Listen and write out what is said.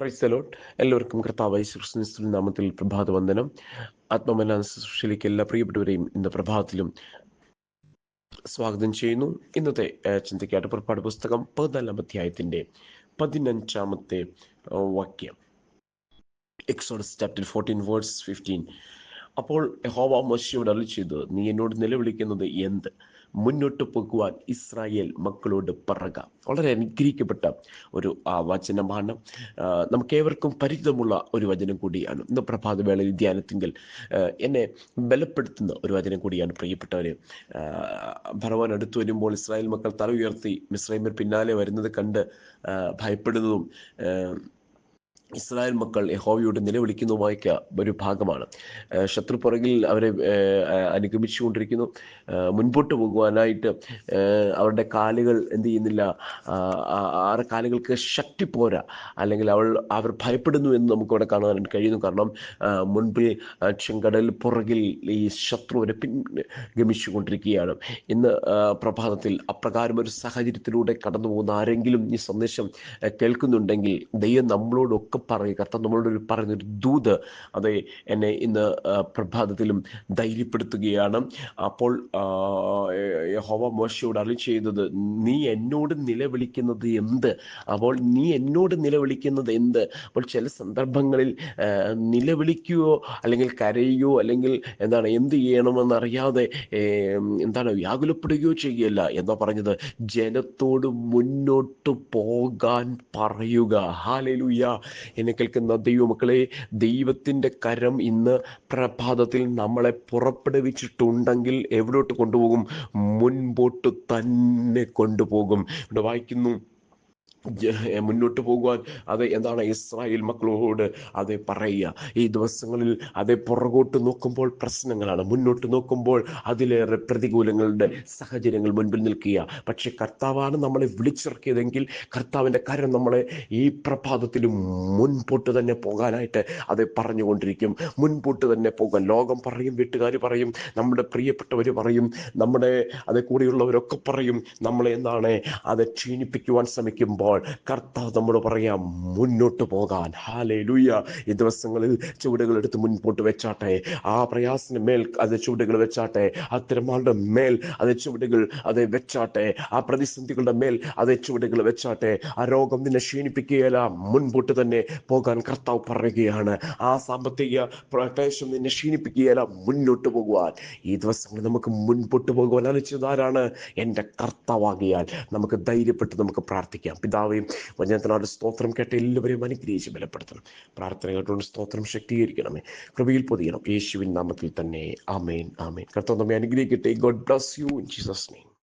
പ്രൈസലോട്ട് എല്ലാവർക്കും കർത്താവായി ശ്രീസ്തു നാമത്തിൽ പ്രഭാത വന്ദനം ആത്മമന ശുശ്രൂഷയിലേക്ക് എല്ലാ പ്രിയപ്പെട്ടവരെയും ഇന്ന് പ്രഭാതത്തിലും സ്വാഗതം ചെയ്യുന്നു. ഇന്നത്തെ ചിന്തയ്ക്കായിട്ട് പുറപ്പാട് പുസ്തകം പതിനാലാം അധ്യായത്തിന്റെ പതിനഞ്ചാമത്തെ വാക്യം. Exodus chapter fourteen words fifteen അപ്പോൾ യഹോവ മോശയോട് അരുളി ചെയ്തു നീ എന്നോട് നിലവിളിക്കുന്നത് എന്ത്? മുന്നോട്ട് പോകുവാൻ ഇസ്രായേൽ മക്കളോട് പറക. വളരെ അനുഗ്രഹിക്കപ്പെട്ട ഒരു വചനമാണ്. നമുക്ക് നമുക്കേവർക്കും പരിചിതമുള്ള ഒരു വചനം കൂടിയാണ്. ഇന്ന് പ്രഭാതവേളയിൽ ധ്യാനത്തിങ്കിൽ എന്നെ ബലപ്പെടുത്തുന്ന ഒരു വചനം കൂടിയാണ് പ്രിയപ്പെട്ടവരെ. ഭഗവാൻ അടുത്തു വരുമ്പോൾ ഇസ്രായേൽ മക്കൾ തല ഉയർത്തി മിസ്രൈമർ പിന്നാലെ വരുന്നത് കണ്ട് ഭയപ്പെടുന്നതും ഇസ്രായേൽ മക്കൾ യഹോവയോട് നിലവിളിക്കുന്നതുമായ ഒരു ഭാഗമാണ്. ശത്രു പുറകിൽ അവരെ അനുഗമിച്ചു അനുഗമിച്ചുകൊണ്ടിരിക്കുന്നു. മുൻപോട്ട് പോകുവാനായിട്ട് അവരുടെ കാലുകൾ എന്ത് ചെയ്യുന്നില്ല ആ, ആ ആ കാലുകൾക്ക് ശക്തി പോരാ. അല്ലെങ്കിൽ അവൾ അവർ ഭയപ്പെടുന്നു എന്ന് നമുക്ക് ഇവിടെ കാണാൻ കഴിയുന്നു. കാരണം മുൻപ് മുൻപിൽ ചെങ്കടൽ പുറകിൽ ഈ ശത്രു അവരെ പിൻഗമിച്ചു കൊണ്ടിരിക്കുകയാണ് ഇന്ന് പ്രഭാതത്തിൽ അപ്രകാരം ഒരു സാഹചര്യത്തിലൂടെ കടന്നു പോകുന്ന ആരെങ്കിലും ഈ സന്ദേശം കേൾക്കുന്നുണ്ടെങ്കിൽ ദൈവം നമ്മളോടൊക്കെ പറയുക. കർത്താവ് നമ്മളോട് ഒരു പറയുന്ന ഒരു ദൂത് അതെ എന്നെ ഇന്ന് പ്രഭാതത്തിലും ധൈര്യപ്പെടുത്തുകയാണ്. അപ്പോൾ ഹോവ മോശയോട് അറി ചെയ്തത് നീ എന്നോട് നിലവിളിക്കുന്നത് എന്ത്? അപ്പോൾ നീ എന്നോട് നിലവിളിക്കുന്നത് എന്ത്? അപ്പോൾ ചില സന്ദർഭങ്ങളിൽ നിലവിളിക്കുകയോ അല്ലെങ്കിൽ കരയുകയോ അല്ലെങ്കിൽ എന്താണ് എന്ത് ചെയ്യണമെന്നറിയാതെ എന്താണ് വ്യാകുലപ്പെടുകയോ ചെയ്യുകയല്ല. എന്താ പറഞ്ഞത്? ജനത്തോട് മുന്നോട്ട് പോകാൻ പറയുക. ഹാലലുയ. എന്നെ കേൾക്കുന്ന ദൈവമക്കളെ ദൈവത്തിന്റെ കരം ഇന്ന് പ്രഭാതത്തിൽ നമ്മളെ പുറപ്പെടുവിച്ചിട്ടുണ്ടെങ്കിൽ എവിടോട്ട് കൊണ്ടുപോകും? മുൻപോട്ട് തന്നെ കൊണ്ടുപോകും. ഇവിടെ വായിക്കുന്നു മുന്നോട്ട് പോകുവാൻ. അത് എന്താണ് ഇസ്രായേൽ മക്കളോട് അത് പറയുക. ഈ ദിവസങ്ങളിൽ അത് പുറകോട്ട് നോക്കുമ്പോൾ പ്രശ്നങ്ങളാണ്. മുന്നോട്ട് നോക്കുമ്പോൾ അതിലേറെ പ്രതികൂലങ്ങളുടെ സാഹചര്യങ്ങൾ മുൻപിൽ നിൽക്കുക. പക്ഷെ കർത്താവാണ് നമ്മളെ വിളിച്ചിറക്കിയതെങ്കിൽ കർത്താവിന്റെ കാര്യം നമ്മളെ ഈ പ്രഭാതത്തിൽ മുൻപോട്ട് തന്നെ പോകാനായിട്ട് അത് പറഞ്ഞുകൊണ്ടിരിക്കും. മുൻപോട്ട് തന്നെ പോകാൻ ലോകം പറയും വീട്ടുകാർ പറയും നമ്മുടെ പ്രിയപ്പെട്ടവർ പറയും നമ്മുടെ അത് കൂടെയുള്ളവരൊക്കെ പറയും. നമ്മളെ എന്താണ് അത് ക്ഷീണിപ്പിക്കുവാൻ ശ്രമിക്കുമ്പോൾ കർത്താവ് നമ്മോട് പറയാം മുന്നോട്ട് പോകാൻ. ഹാലേ ലൂയ ഈ ദിവസങ്ങളിൽ ചുവടുകൾ എടുത്ത് മുൻപോട്ട് വെച്ചാട്ടെ. ആ പ്രയാസത്തിന് മേൽ അത് ചുവടുകൾ വെച്ചാട്ടെ. ആ തിരമാളുടെ മേൽ അത് ചുവടുകൾ അത് വെച്ചാട്ടെ. ആ പ്രതിസന്ധികളുടെ മേൽ അത് ചുവടുകൾ വെച്ചാട്ടെ. ആ രോഗം നിന്നെ ക്ഷീണിപ്പിക്കുകയല്ല. മുൻപോട്ട് തന്നെ പോകാൻ കർത്താവ് പറയുകയാണ്. ആ സാമ്പത്തിക പ്രദേശം നിന്നെ ക്ഷീണിപ്പിക്കുകയല്ല. മുന്നോട്ട് പോകുവാൻ. ഈ ദിവസങ്ങളിൽ നമുക്ക് മുൻപോട്ട് പോകുവാൻ അനിച്ചത് ആരാണ്? എന്റെ കർത്താവാകിയാൽ. നമുക്ക് ധൈര്യപ്പെട്ട് നമുക്ക് പ്രാർത്ഥിക്കാം. പിതാവെയും വചനത്തിനോട് സ്തോത്രം കേട്ട എല്ലാവരെയും അനുഗ്രഹിച്ച് ബലപ്പെടുത്തണം. പ്രാർത്ഥന കേട്ടുകൊണ്ട് സ്തോത്രം ശക്തീകരിക്കണമേ. കൃപയിൽ പൊതിയണം. യേശുവിൻ നാമത്തിൽ തന്നെ. ആമേൻ ആമേൻ. കർത്താവ് നമ്മെ അനുഗ്രഹിക്കട്ടെ. God bless you in Jesus name